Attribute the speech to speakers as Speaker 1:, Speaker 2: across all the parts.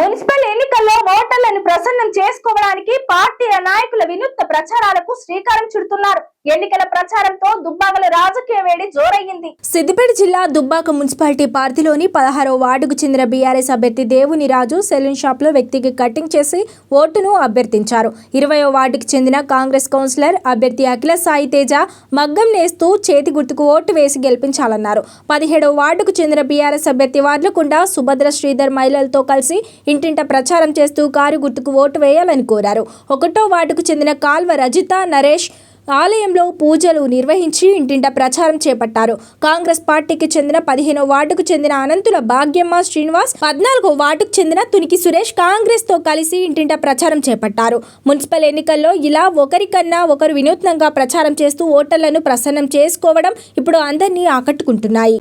Speaker 1: Municipal ఎన్నికల్లో ఓటర్లను ప్రసన్నం చేసుకోవడానికి పార్టీల నాయకుల వినూత్న ప్రచారాలకు శ్రీకారం చుడుతున్నారు. ఎన్నికల ప్రచారంతో దుబ్బాకల రాజకీయ వేడి జోరయ్యింది.
Speaker 2: సిద్దిపేట జిల్లా దుబ్బాక మున్సిపాలిటీ పార్టీలోని పదహారవ వార్డుకు చెందిన బీఆర్ఎస్ అభ్యర్థి దేవుని రాజు సెలూన్ షాప్లో వ్యక్తికి కటింగ్ చేసి ఓటును అభ్యర్థించారు. ఇరవయో వార్డుకు చెందిన కాంగ్రెస్ కౌన్సిలర్ అభ్యర్థి అఖిల సాయి తేజ మగ్గం నేస్తూ చేతి గుర్తుకు ఓటు వేసి గెలిపించాలన్నారు. పదిహేడవ వార్డుకు చెందిన బీఆర్ఎస్ అభ్యర్థి వార్లకుండ సుభద్ర శ్రీధర్ మహిళలతో కలిసి ఇంటింట ప్రచారం చేస్తూ కారు గుర్తుకు ఓటు వేయాలని కోరారు. ఒకటో వార్డుకు చెందిన కాల్వ రజిత నరేష్ ఆలయంలో పూజలు నిర్వహించి ఇంటింట ప్రచారం చేపట్టారు. కాంగ్రెస్ పార్టీకి చెందిన పదిహేనో వార్డుకు చెందిన అనంతుల భాగ్యమ్మ శ్రీనివాస్ పద్నాలుగో వార్డుకు చెందిన తునికి సురేష్ కాంగ్రెస్తో కలిసి ఇంటింట ప్రచారం చేపట్టారు. మున్సిపల్ ఎన్నికల్లో ఇలా ఒకరికన్నా ఒకరు వినూత్నంగా ప్రచారం చేస్తూ ఓటర్లను ప్రసన్నం చేసుకోవడం ఇప్పుడు అందరినీ ఆకట్టుకుంటున్నాయి.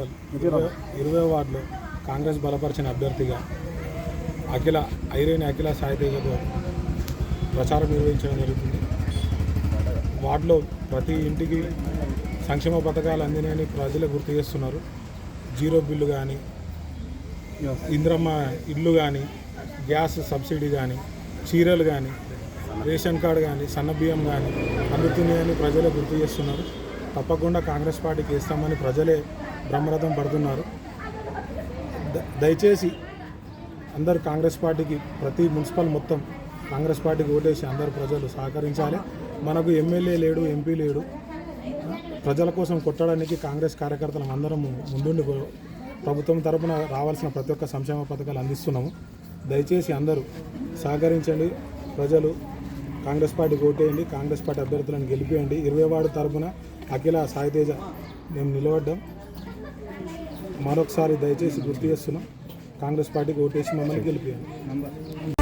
Speaker 3: ఇరవై వార్డులో కాంగ్రెస్ బలపరిచిన అభ్యర్థిగా అఖిల ఐరేని అఖిల సాయితేజతో ప్రచారం నిర్వహించడం జరుగుతుంది. వార్డులో ప్రతి ఇంటికి సంక్షేమ పథకాలు అందినాయని ప్రజలు గుర్తు చేస్తున్నారు. జీరో బిల్లు కానీ ఇంద్రమ్మ ఇల్లు కానీ గ్యాస్ సబ్సిడీ కానీ చీరలు కానీ రేషన్ కార్డు కానీ సన్న బియ్యం కానీ అందుతున్నాయని ప్రజలే గుర్తు చేస్తున్నారు. తప్పకుండా కాంగ్రెస్ పార్టీకి ఇస్తామని ప్రజలే బ్రహ్మరథం పడుతున్నారు. ద- దయచేసి అందరు కాంగ్రెస్ పార్టీకి ప్రతి మున్సిపల్ మొత్తం కాంగ్రెస్ పార్టీకి ఓటేసి అందరు ప్రజలు సహకరించాలి. మనకు ఎమ్మెల్యే లేడు ఎంపీ లేడు. ప్రజల కోసం కొట్టడానికి కాంగ్రెస్ కార్యకర్తలం అందరం ముందుండి ప్రభుత్వం తరపున రావాల్సిన ప్రతి ఒక్క సంక్షేమ పథకాలు అందిస్తున్నాము. దయచేసి అందరూ సహకరించండి. ప్రజలు కాంగ్రెస్ పార్టీకి ఓటేయండి. కాంగ్రెస్ పార్టీ అభ్యర్థులను గెలిపేయండి. ఇరవై వాడు తరపున అఖిల సాయితేజ మేము నిలబడ్డాం. మరొకసారి దయచేసి గుర్తు చేస్తున్నాం. కాంగ్రెస్ పార్టీకి ఓటేసి మమ్మల్ని గెలిపేయండి.